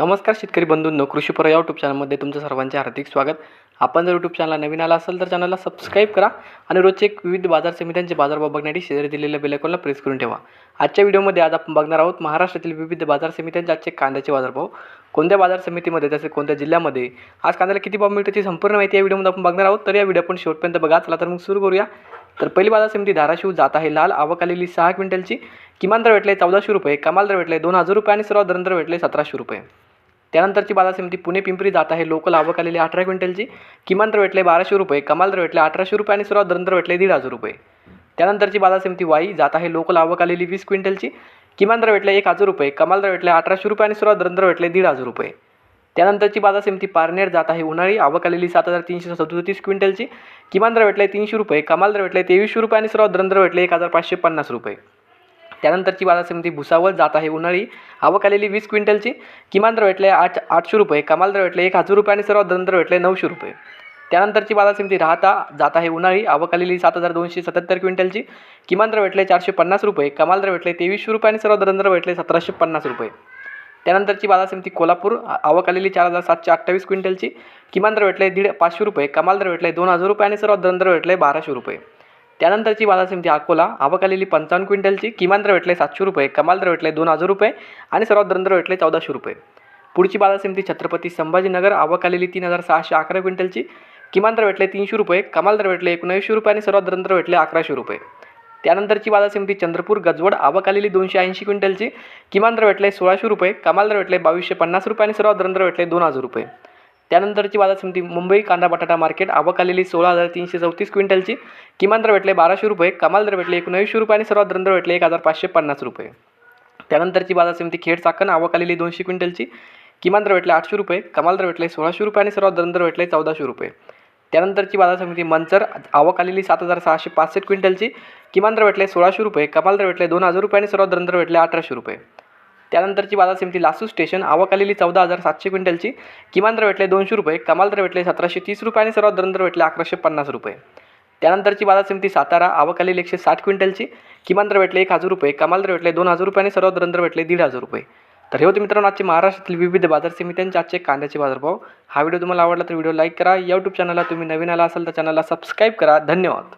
नमस्कार शेतकरी बंधूंनो कृषीपर या यूट्यूब चॅनलमध्ये तुमचं सर्वांचे हार्दिक स्वागत. आपण जर यूट्यूब चॅनलला नवीन आला असेल तर चॅनलला सबस्क्राईब करा आणि रोजचे एक विविध बाजार समित्यांचे बाजारभाव बघण्यासाठी शेजारी दिलेल्या बेलायकॉनला प्रेस करून ठेवा. आजच्या व्हिडिओमध्ये आज आपण बघणार आहोत महाराष्ट्रातील विविध बाजार समित्यांचे आजचे कांद्याचे बाजारभाव. कोणत्या बाजार समितीमध्ये तसेच कोणत्या जिल्ह्यामध्ये? आज कांद्याला किती भाव मिळतो ती संपूर्ण माहिती या व्हिडिओमध्ये आपण बघणार आहोत. तर या व्हिडिओ आपण शेवटपर्यंत बघा. चला तर मग सुरू करूया. तर पहिली बाजार समिती धाराशिव जात आहे लाल. आवक आलेली सहा क्विंटलची. किमान दर भेटले चौदाशे रुपये. कमाल दर भेटले दोन हजार रुपये आणि सर्वात दर दर भेटले सतराशे रुपये. त्यानंतरची बाजार समिती पुणे पिंपरी जात आहे. लोकल आवक आलेली अठरा क्विंटलची. किमान दर भेटले बाराशे रुपये कमाल दर भेटले अठराशे रुपये आणि सर्वात दर भेटले दीड हजार रुपये. त्यानंतरची बाजार समिती वाई जात आहे. लोकल आवक आलेली वीस क्विंटलची. किमान दर भेटले एक हजार रुपये कमाल दर भेटले अठराशे रुपये आणि सर्वात दर भेटले दीड हजार रुपये. त्यानंतरची बाजार समिती पारनेर जात आहे. उन्हाळी आवक आलेली सात हजार तीनशे सदतीस क्विंटलची. किमान दर भेटले तीनशे रुपये कमाल दर भेटले तेवीसशे रुपये आणि सर्वात दर भेटले एक हजार पाचशे पन्नास रुपये. त्यानंतरची बाजार समिती भुसावळ जात आहे. उन्हाळी आवक आलेली वीस क्विंटलची. किमान दर भेटले आठ आठशे रुपये. कमाल दर भेटले एक हजार रुपये आणि सर्वात दर भेटले नऊशे रुपये. त्यानंतरची बाजार समिती राहता जात आहे. उन्हाळी आवक आलेली सात हजार दोनशे सत्याहत्तर क्विंटलची. किमान दर भेटले चारशे पन्नास रुपये. कमाल दर भेटले तेवीसशे रुपये आणि सर्वात दर भेटले सतराशे पन्नास रुपये. त्यानंतरची बाजार समिती कोल्हापूर आवक आलेली चार हजार सातशे अठ्ठावीस क्विंटलची. किमान दर भेटले दीड पाचशे रुपये. कमाल दर भेटले दोन हजार रुपये आणि सर्वात दर भेटले बाराशे रुपये. त्यानंतरची बाजार समिती अकोला आवक आलेली पंचावन्न क्विंटलची किमान दर भेटले सातशे रुपये कमाल दर भेटले दोन हजार रुपये आणि सर्वात दर भेटले चौदाशे रुपये. पुढची बाजार समिती छत्रपती संभाजीनगर आवक आलेली तीन हजार सहाशे अकरा क्विंटलची किमान दर भेटले तीनशे रुपये कमाल दर भेटले एकोणऐंशी रुपये आणि सर्वात दर भेटले अकराशे रुपये. त्यानंतरची बाजार समिती चंद्रपूर गजवड आवक आलेली दोनशे ऐंशी क्विंटलची किमान दर भेटले सोळाशे रुपये कमाल दर भेटले बावीसशे पन्नास रुपये आणि सर्वात दर भेटले दोन हजार रुपये. त्यानंतरची बाजार समिती मुंबई कांदा बटाटा मार्केट आवक आलेली सोळा हजार तीनशे चौतीस क्विंटलची. किमान दर भेटले बाराशे रुपये कमाल दर भेटले एकोणऐंशी रुपये आणि सर्वात दर भेटले एक हजार पाचशे पन्नास रुपये. त्यानंतरची बाजार समिती खेड चाकण आवक आलेली दोनशे क्विंटलची. किमान दर भेटले आठशे रुपये कमाल दर भेटले सोळाशे रुपये आणि सर्वात दर भेटले चौदाशे रुपये. त्यानंतरची बाजार समिती मंचर आवक आलेली सात हजार सहाशे पासष्ट क्विंटलची. किमान दर भेटले सोळाशे रुपये कमाल दर भेटले दोन हजार रुपये आणि सर्वात दर भेटले अठराशे रुपये. त्यानंतरची बाजार समिती लासू स्टेशन आवक आलेली चौदा हजार सातशे क्विंटलची किमान दर भेटले दोनशे रुपये कमाल दर भेटले सतराशे तीस रुपये आणि सर्वात दर भेटले अकराशे पन्नास रुपये. त्यानंतरची बाजार समिती सातारा आवक आलेली एकशे साठ क्विंटलची किमान दर भेटले एक हजार रुपये कमाल दर भेटले दोन हजार रुपये आणि सर्वात दर भेटले दीड हजार रुपये. तर हे होते मित्रांनो आजचे महाराष्ट्रातील विविध बाजार समित्यांचे आजचे कांद्याचे बाजारभाव. हा व्हिडिओ तुम्हाला आवडला तर व्हिडिओ लाईक करा. यूट्यूब चॅनलला तुम्ही नवीन आला असाल तर चॅनलला सबस्क्राईब करा. धन्यवाद.